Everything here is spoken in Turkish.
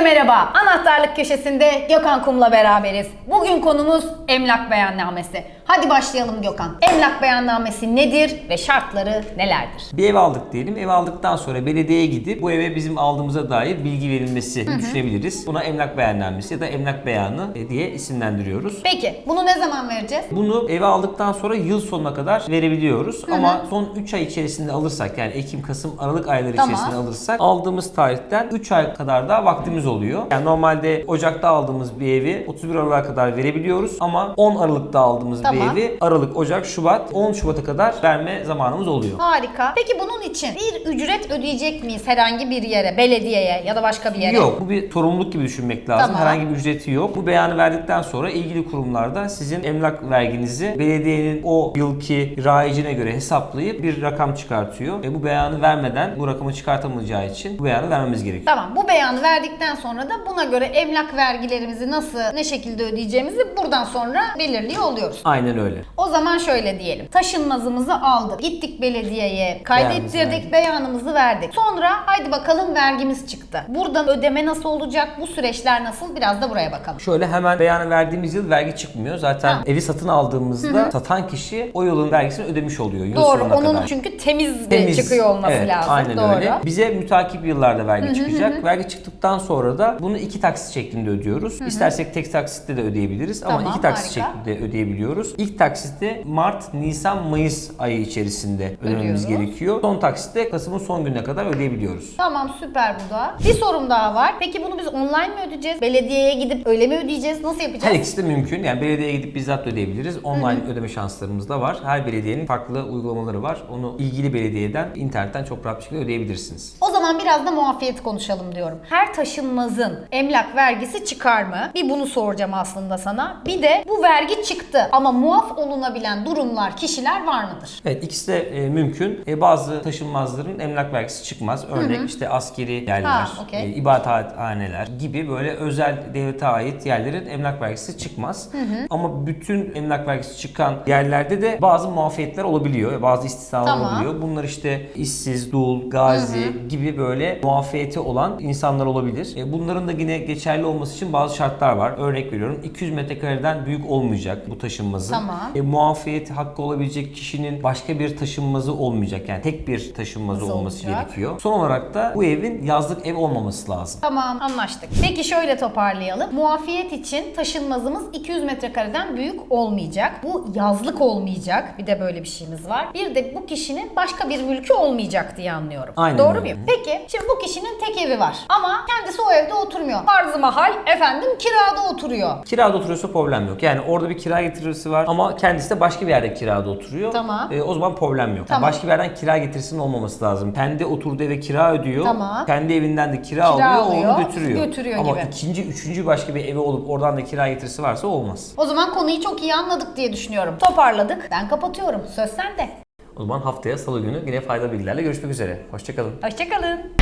Herkese merhaba. Anahtarlık köşesinde Gökhan Kum'la beraberiz. Bugün konumuz emlak beyannamesi. Hadi başlayalım Gökhan. Emlak beyannamesi nedir ve şartları nelerdir? Bir ev aldık diyelim. Ev aldıktan sonra belediyeye gidip bu eve bizim aldığımıza dair bilgi verilmesi düşünebiliriz. Buna emlak beyannamesi ya da emlak beyanı e, diye isimlendiriyoruz. Peki bunu ne zaman vereceğiz? Bunu eve aldıktan sonra yıl sonuna kadar verebiliyoruz. Ama son 3 ay içerisinde alırsak yani Ekim, Kasım, Aralık ayları Tamam. içerisinde alırsak aldığımız tarihten 3 ay kadar daha vaktimiz oluyor. Yani normalde Ocak'ta aldığımız bir evi 31 Aralık'a kadar verebiliyoruz ama 10 Aralık'ta aldığımız Tamam. bir evi Aralık, Ocak, Şubat, 10 Şubat'a kadar verme zamanımız oluyor. Harika. Peki bunun için bir ücret ödeyecek miyiz herhangi bir yere, belediyeye ya da başka bir yere? Yok bu bir sorumluluk gibi düşünmek lazım. Tamam. Herhangi bir ücreti yok. Bu beyanı verdikten sonra ilgili kurumlarda sizin emlak verginizi belediyenin o yılki rayicine göre hesaplayıp bir rakam çıkartıyor. Ve bu beyanı vermeden bu rakamı çıkartamayacağı için bu beyanı vermemiz gerekiyor. Tamam bu beyanı verdikten sonra da buna göre emlak vergilerimizi nasıl, ne şekilde ödeyeceğimizi buradan sonra belirliyor oluyoruz. Aynen öyle. O zaman şöyle diyelim. Taşınmazımızı aldık. Gittik belediyeye. Kaydettirdik. Beyanımızı verdik. Sonra haydi bakalım vergimiz çıktı. Buradan ödeme nasıl olacak? Bu süreçler nasıl? Biraz da buraya bakalım. Şöyle hemen beyanı verdiğimiz yıl vergi çıkmıyor. Zaten Ha. evi satın aldığımızda satan kişi o yılın vergisini ödemiş oluyor yıl Doğru. sonuna Onun kadar. çünkü temiz, Temiz. çıkıyor olması Evet, lazım. Aynen Doğru. öyle. Bize mütakip yıllarda vergi çıkacak. Vergi çıktıktan sonra da bunu iki taksit şeklinde ödüyoruz. İstersek tek taksitle de ödeyebiliriz ama Tamam, iki taksit harika. şeklinde ödeyebiliyoruz. İlk taksitte Mart, Nisan, Mayıs ayı içerisinde ödememiz Ödüyoruz. gerekiyor. Son taksitte Kasım'ın son gününe kadar ödeyebiliyoruz. Tamam süper bu da. Bir sorum daha var. Peki bunu biz online mi ödeyeceğiz? Belediyeye gidip öyle mi ödeyeceğiz? Nasıl Her yapacağız? ikisi de mümkün. Yani belediyeye gidip bizzat da ödeyebiliriz. Online ödeme şanslarımız da var. Her belediyenin farklı uygulamaları var. Onu ilgili belediyeden, internetten çok rahat bir şekilde ödeyebilirsiniz. O zaman biraz da muafiyet konuşalım diyorum. Her taşınmazın emlak vergisi çıkar mı? Bir bunu soracağım aslında sana. Bir de bu vergi çıktı ama muaf olunabilen durumlar, kişiler var mıdır? Evet ikisi de e, mümkün. E, bazı taşınmazların emlak vergisi çıkmaz. Örnek işte askeri yerler, Ha, okey. e, ibadethaneler gibi böyle özel devlete ait yerlerin emlak vergisi çıkmaz. Ama bütün emlak vergisi çıkan yerlerde de bazı muafiyetler olabiliyor. Bazı istisnalar Tamam. olabiliyor. Bunlar işte işsiz, dul, gazi gibi böyle muafiyeti olan insanlar olabilir. E, bunların da yine geçerli olması için bazı şartlar var. Örnek veriyorum 200 metrekareden büyük olmayacak bu taşınmazın. Tamam. E, muafiyet hakkı olabilecek kişinin başka bir taşınmazı olmayacak. Yani tek bir taşınmazı Nasıl olması olacak? gerekiyor. Son olarak da bu evin yazlık ev olmaması lazım. Tamam anlaştık. Peki şöyle toparlayalım. Muafiyet için taşınmazımız 200 metrekareden büyük olmayacak. Bu yazlık olmayacak. Bir de böyle bir şeyimiz var. Bir de bu kişinin başka bir mülkü olmayacak diye anlıyorum. Aynen Doğru öyle. muyum? Peki şimdi bu kişinin tek evi var. Ama kendisi o evde oturmuyor. Arzı mahal efendim kirada oturuyor. Kirada oturuyorsa problem yok. Yani orada bir kira getirisi var ama kendisi de başka bir yerde kirada oturuyor. Tamam. E, o zaman problem yok. Tamam. Başka bir yerden kira getirisinin olmaması lazım. Kendi oturduğu eve kira ödüyor. Tamam. Kendi evinden de kira, Kira alıyor, alıyor, onu götürüyor. götürüyor ama gibi. ikinci, üçüncü başka bir evi olup oradan da kira getirisi varsa olmaz. O zaman konuyu çok iyi anladık diye düşünüyorum. Toparladık. Ben kapatıyorum. Söz sende. O zaman haftaya salı günü yine faydalı bilgilerle görüşmek üzere. Hoşçakalın. Hoşçakalın.